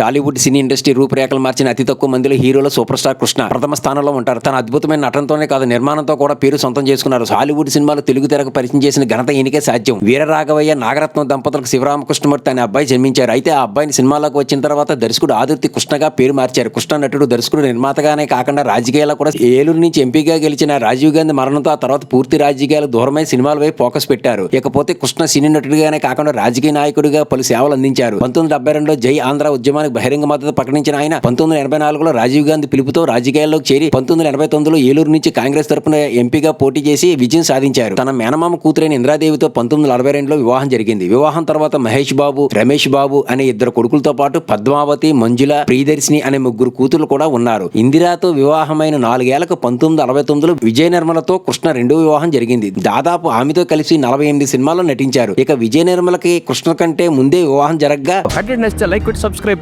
Tollywood cine industry రూపురేఖలు మార్చిన అతి తక్కువ మందిలో హీరోల సూపర్ స్టార్ కృష్ణ ప్రథమ స్థానంలో ఉంటారు. తన అద్భుతమైన నటనతోనే కాదు నిర్మాణంతో కూడా పేరు సొంతం చేసుకున్నారు. హాలీవుడ్ సినిమాలు తెలుగు తెరకు పరిచయం చేసిన ఘనత ఈయనకే సాధ్యం. వీరరాఘవయ్య నాగరత్నం దంపతులకు శివరామకృష్ణమూర్తి అనే అబ్బాయి జన్మించారు. అయితే ఆ అబ్బాయిని సినిమాలోకి వచ్చిన తర్వాత దర్శకుడు ఆదుర్తి కృష్ణగా పేరు మార్చారు. కృష్ణ నటుడు దర్శకుడు నిర్మాతగానే కాకుండా రాజకీయాల్లో కూడా ఏలూరు నుంచి ఎంపీగా గెలిచిన రాజీవ్ గాంధీ మరణంతో ఆ తర్వాత పూర్తి రాజకీయాలు దూరమై సినిమాల వైపు ఫోకస్ పెట్టారు. ఇకపోతే కృష్ణ సినీ నటుడిగానే కాకుండా రాజకీయ నాయకుడిగా పలు సేవలు అందించారు. పంతొమ్మిది డెబ్బై రెండులో జై ఆంధ్ర ఉద్యమానికి బహిరంగ మద్దతు ప్రకటించిన ఆయన పంతొమ్మిది ఎనభై నాలుగులో రాజీవ్ గాంధీ పిలుపుతో రాజకీయాల్లోకి చేరి పంతొమ్మిది ఎనభై తొమ్మిదిలో ఏలూరు నుంచి కాంగ్రెస్ తరపున ఎంపీగా పోటీ చేసి విజయం సాధించారు. తన మేనమామ కూతురైన ఇంద్రాదేవితో పంతొమ్మిది అరవై రెండులో వివాహం జరిగింది. వివాహం తర్వాత మహేష్ బాబు రమేష్ బాబు అనే ఇద్దరు కొడుకులతో పాటు పద్మావతి మంజుల ప్రియదర్శిని అనే ముగ్గురు కూతురు కూడా ఉన్నారు. ఇందిరాతో వివాహమైన నాలుగేళ్ళకు పంతొమ్మిది అరవై తొమ్మిదిలో విజయ నిర్మలతో కృష్ణ రెండో వివాహం జరిగింది. దాదాపు ఆమెతో కలిసి నలభై ఎనిమిది సినిమాల్లో నటించారు. ఇక విజయ నిర్మలకి కృష్ణ కంటే ముందే వివాహం జరగగా లైక్ సబ్స్క్రైబ్